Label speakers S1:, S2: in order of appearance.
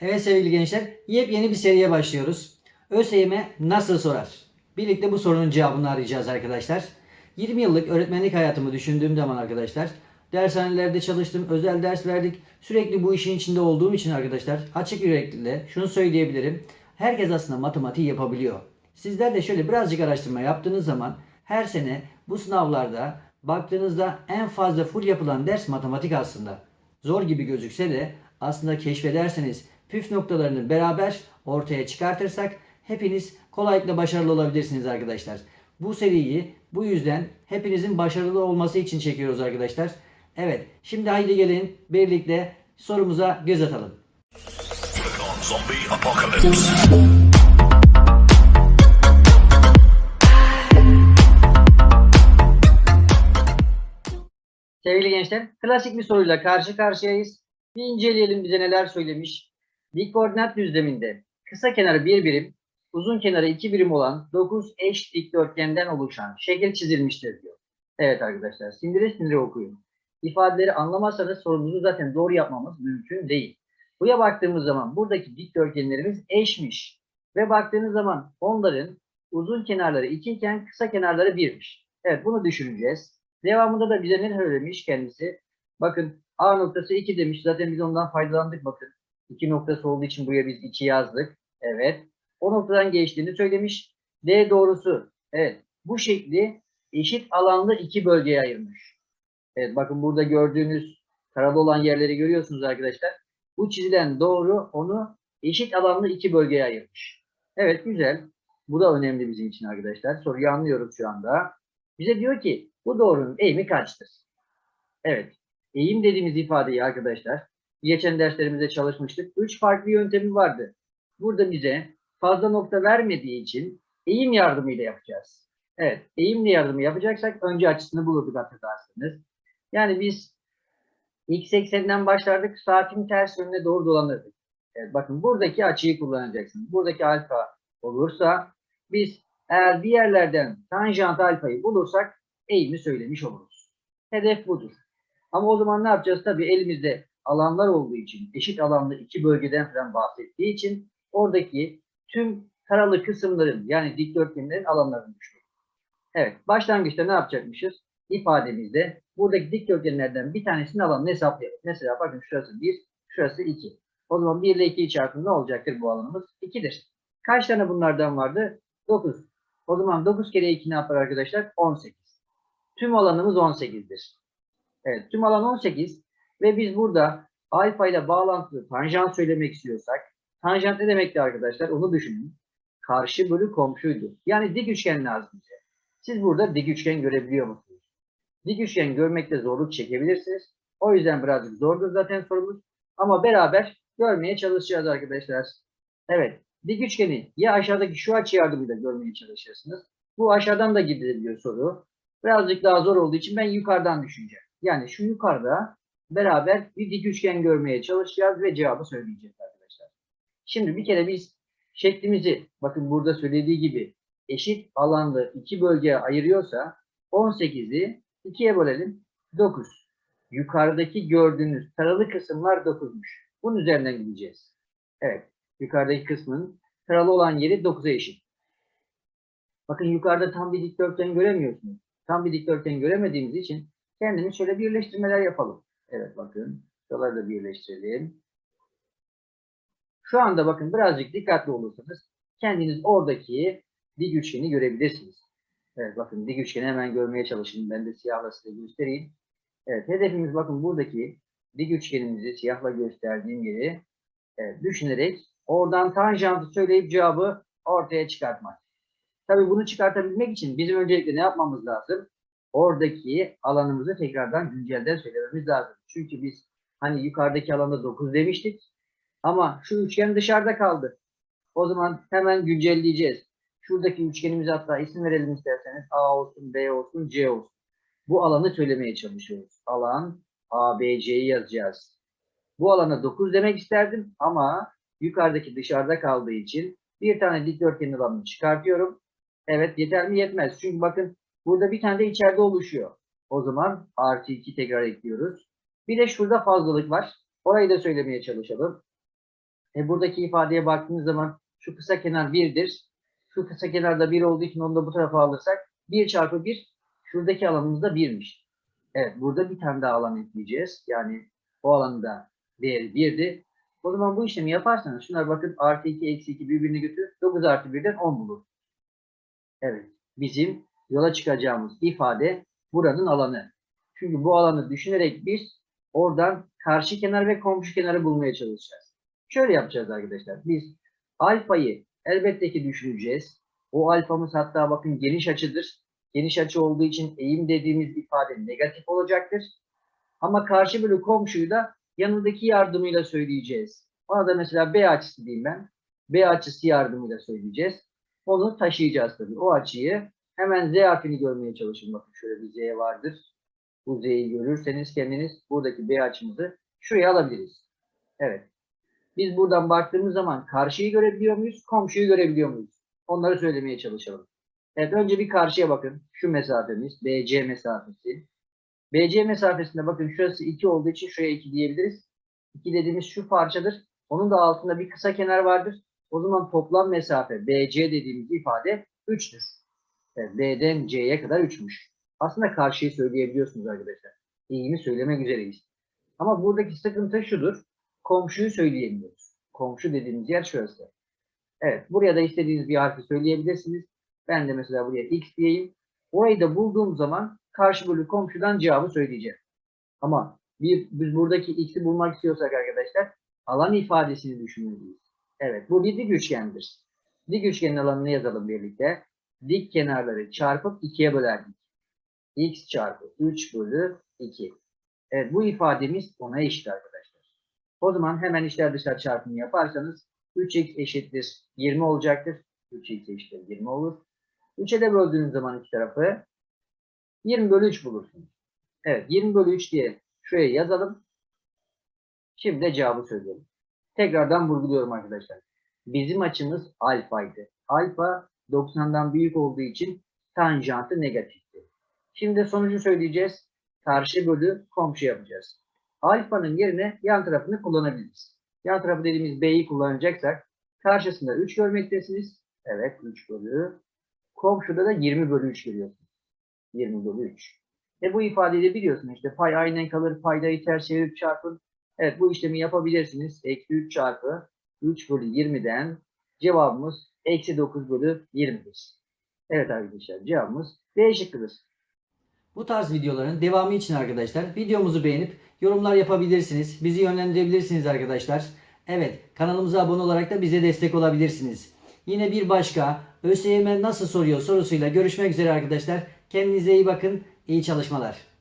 S1: Evet sevgili gençler, yepyeni bir seriye başlıyoruz. ÖSYM nasıl sorar? Birlikte bu sorunun cevabını arayacağız arkadaşlar. 20 yıllık öğretmenlik hayatımı düşündüğüm zaman arkadaşlar, dershanelerde çalıştım, özel ders verdik. Sürekli bu işin içinde olduğum için arkadaşlar, açık yürekliyle şunu söyleyebilirim. Herkes aslında matematiği yapabiliyor. Sizler de şöyle birazcık araştırma yaptığınız zaman her sene bu sınavlarda baktığınızda en fazla full yapılan ders matematik aslında. Zor gibi gözükse de aslında keşfederseniz püf noktalarını beraber ortaya çıkartırsak hepiniz kolaylıkla başarılı olabilirsiniz arkadaşlar. Bu seriyi bu yüzden hepinizin başarılı olması için çekiyoruz arkadaşlar. Evet, şimdi haydi gelin birlikte sorumuza göz atalım. Sevgili gençler, klasik bir soruyla karşı karşıyayız. Bir inceleyelim bize neler söylemiş. Dik koordinat düzleminde kısa kenarı bir birim, uzun kenarı iki birim olan 9 eş dikdörtgenden oluşan şekil çizilmiştir diyor. Evet arkadaşlar, sindire sindire okuyun. İfadeleri anlamazsanız sorumuzu zaten doğru yapmamız mümkün değil. Buraya baktığımız zaman buradaki dikdörtgenlerimiz eşmiş. Ve baktığınız zaman onların uzun kenarları 2 iken kısa kenarları 1'miş. Evet bunu düşüneceğiz. Devamında da bize ne söylemiş kendisi? Bakın A noktası 2 demiş. Zaten biz ondan faydalandık bakın. 2 noktası olduğu için buraya biz 2 yazdık. Evet. O noktadan geçtiğini söylemiş. D doğrusu. Evet. Bu şekli eşit alanlı iki bölgeye ayırmış. Evet bakın burada gördüğünüz karalı olan yerleri görüyorsunuz arkadaşlar. Bu çizilen doğru onu eşit alanlı iki bölgeye ayırmış. Evet güzel. Bu da önemli bizim için arkadaşlar. Soruyu anlıyoruz şu anda. Bize diyor ki bu doğrunun eğimi kaçtır? Evet. Eğim dediğimiz ifadeyi arkadaşlar geçen derslerimizde çalışmıştık. Üç farklı yöntemi vardı. Burada bize fazla nokta vermediği için eğim yardımıyla yapacağız. Evet. Eğimli yardımı yapacaksak önce açısını bulurduk hatırlarsınız. Yani biz x ekseninden başlardık. Saatin ters yönüne doğru dolanırdık. Evet, bakın buradaki açıyı kullanacaksınız. Buradaki alfa olursa biz eğer bir yerlerden tanjant alfayı bulursak eğimi söylemiş oluruz. Hedef budur. Ama o zaman ne yapacağız? Tabii elimizde alanlar olduğu için, eşit alanlı iki bölgeden falan bahsettiği için oradaki tüm taralı kısımların yani dikdörtgenlerin alanlarını düşünüyoruz. Evet, başlangıçta ne yapacakmışız? İfademizde buradaki dikdörtgenlerden bir tanesinin alanını hesaplayalım. Mesela bakın şurası 1, şurası 2. O zaman 1 ile 2'yi çarpın ne olacaktır bu alanımız? 2'dir. Kaç tane bunlardan vardı? 9. O zaman 9 kere 2 ne yapar arkadaşlar? 18. Tüm alanımız 18'dir. Evet, tüm alan 18 ve biz burada alfa ile bağlantılı tanjant söylemek istiyorsak, tanjant ne demekti arkadaşlar? Onu düşünün. Karşı bölü komşuydu. Yani dik üçgen lazım bize. Siz burada dik üçgen görebiliyor musunuz? Dik üçgen görmekte zorluk çekebilirsiniz. O yüzden birazcık zordur zaten sorumuz. Ama beraber görmeye çalışacağız arkadaşlar. Evet, dik üçgeni ya aşağıdaki şu açı yardımıyla görmeye çalışırsınız. Bu aşağıdan da gidilebiliyor soru. Birazcık daha zor olduğu için ben yukarıdan düşüneceğim. Yani şu yukarıda beraber bir dik üçgen görmeye çalışacağız ve cevabı söyleyeceğiz arkadaşlar. Şimdi bir kere biz şeklimizi bakın burada söylediği gibi eşit alanlı iki bölgeye ayırıyorsa 18'i 2'ye bölelim 9. Yukarıdaki gördüğünüz taralı kısımlar 9'muş. Bunun üzerinden gideceğiz. Evet. Yukarıdaki kısmın taralı olan yeri 9'a eşit. Bakın yukarıda tam bir dikdörtgen göremiyorsunuz. Tam bir dikdörtgen göremediğimiz için kendimiz şöyle birleştirmeler yapalım. Evet bakın. Şuraları da birleştirelim. Şu anda bakın birazcık dikkatli olursanız kendiniz oradaki dik üçgeni görebilirsiniz. Evet bakın dik üçgeni hemen görmeye çalışın. Ben de siyahla size göstereyim. Evet hedefimiz bakın buradaki dik üçgenimizi siyahla gösterdiğim yeri evet, düşünerek oradan tanjantı söyleyip cevabı ortaya çıkartmak. Tabii bunu çıkartabilmek için bizim öncelikle ne yapmamız lazım? Oradaki alanımızı tekrardan güncelden söylememiz lazım. Çünkü biz hani yukarıdaki alanda 9 demiştik. Ama şu üçgen dışarıda kaldı. O zaman hemen güncelleyeceğiz. Şuradaki üçgenimize hatta isim verelim isterseniz. A olsun, B olsun, C olsun. Bu alanı söylemeye çalışıyoruz. Alan A, B, C'yi yazacağız. Bu alana 9 demek isterdim ama yukarıdaki dışarıda kaldığı için bir tane dikdörtgenin alanını çıkartıyorum. Evet yeter mi? Yetmez. Çünkü bakın burada bir tane de içeride oluşuyor. O zaman artı 2 tekrar ekliyoruz. Bir de şurada fazlalık var. Orayı da söylemeye çalışalım. E buradaki ifadeye baktığınız zaman şu kısa kenar 1'dir. Şu kısa kenarda 1 olduğu için onu da bu tarafa alırsak 1 çarpı 1 şuradaki alanımız da 1'miş. Evet burada bir tane daha alan ekleyeceğiz. Yani o alanın da değeri 1'di. O zaman bu işlemi yaparsanız şunlar bakın artı 2 eksi 2 birbirini götürür. 9 artı 1'den 10 bulur. Evet bizim yola çıkacağımız ifade buranın alanı. Çünkü bu alanı düşünerek biz oradan karşı kenar ve komşu kenarı bulmaya çalışacağız. Şöyle yapacağız arkadaşlar. Biz alfayı elbette ki düşüneceğiz. O alfamız hatta bakın geniş açıdır. Geniş açı olduğu için eğim dediğimiz ifade negatif olacaktır. Ama karşı bölü komşuyu da yanındaki yardımıyla söyleyeceğiz. Ona da mesela B açısı diyeyim ben. B açısı yardımıyla söyleyeceğiz. Onu taşıyacağız tabii. O açıyı hemen Z harfini görmeye çalışın. Bakın şöyle bir Z vardır. Bu Z'yi görürseniz kendiniz buradaki B açımızı şuraya alabiliriz. Evet. Biz buradan baktığımız zaman karşıyı görebiliyor muyuz? Komşuyu görebiliyor muyuz? Onları söylemeye çalışalım. Evet önce bir karşıya bakın. Şu mesafemiz BC mesafesi. BC mesafesinde bakın şurası 2 olduğu için şuraya 2 diyebiliriz. 2 dediğimiz şu parçadır. Onun da altında bir kısa kenar vardır. O zaman toplam mesafe BC dediğimiz ifade 3'tür. B'den C'ye kadar 3'müş. Aslında karşıyı söyleyebiliyorsunuz arkadaşlar. İyini söylemek üzereyiz. Ama buradaki sıkıntı şudur. Komşuyu söyleyemiyoruz. Komşu dediğimiz yer şurası. Evet. Buraya da istediğiniz bir harfi söyleyebilirsiniz. Ben de mesela buraya x diyeyim. Orayı da bulduğum zaman karşı bölü komşudan cevabı söyleyeceğim. Ama bir, biz buradaki x'i bulmak istiyorsak arkadaşlar alan ifadesini düşünmeliyiz. Evet. Bu bir dik üçgendir. Dik üçgenin alanını yazalım birlikte. Dik kenarları çarpıp ikiye bölerdik. x çarpı 3 bölü 2. Evet bu ifademiz ona eşit arkadaşlar. O zaman hemen içler dışlar çarpımı yaparsanız 3x eşittir 20 olacaktır. 3x eşittir 20 olur. 3'e de böldüğünüz zaman iki tarafı 20 bölü 3 bulursunuz. Evet 20 bölü 3 diye şuraya yazalım. Şimdi de cevabı söyleyelim. Tekrardan vurguluyorum arkadaşlar. Bizim açımız alfaydı. Alfa 90'dan büyük olduğu için tanjantı negatifti. Şimdi sonucu söyleyeceğiz. Karşı bölü komşu yapacağız. Alfanın yerine yan tarafını kullanabiliriz. Yan tarafı dediğimiz B'yi kullanacaksak karşısında 3 görmektesiniz. Evet 3 bölü. Komşuda da 20 bölü 3 görüyorsunuz. 20 bölü 3. E bu ifadeyi de biliyorsun işte pay aynen kalır paydayı ters çevirip çarpın. Evet bu işlemi yapabilirsiniz. Eksi 3 çarpı 3 bölü 20'den cevabımız eksi 9 bölü 20'dir. Evet arkadaşlar cevabımız D şıkkıdır.
S2: Bu tarz videoların devamı için arkadaşlar videomuzu beğenip yorumlar yapabilirsiniz. Bizi yönlendirebilirsiniz arkadaşlar. Evet kanalımıza abone olarak da bize destek olabilirsiniz. Yine bir başka ÖSYM nasıl soruyor sorusuyla görüşmek üzere arkadaşlar. Kendinize iyi bakın. İyi çalışmalar.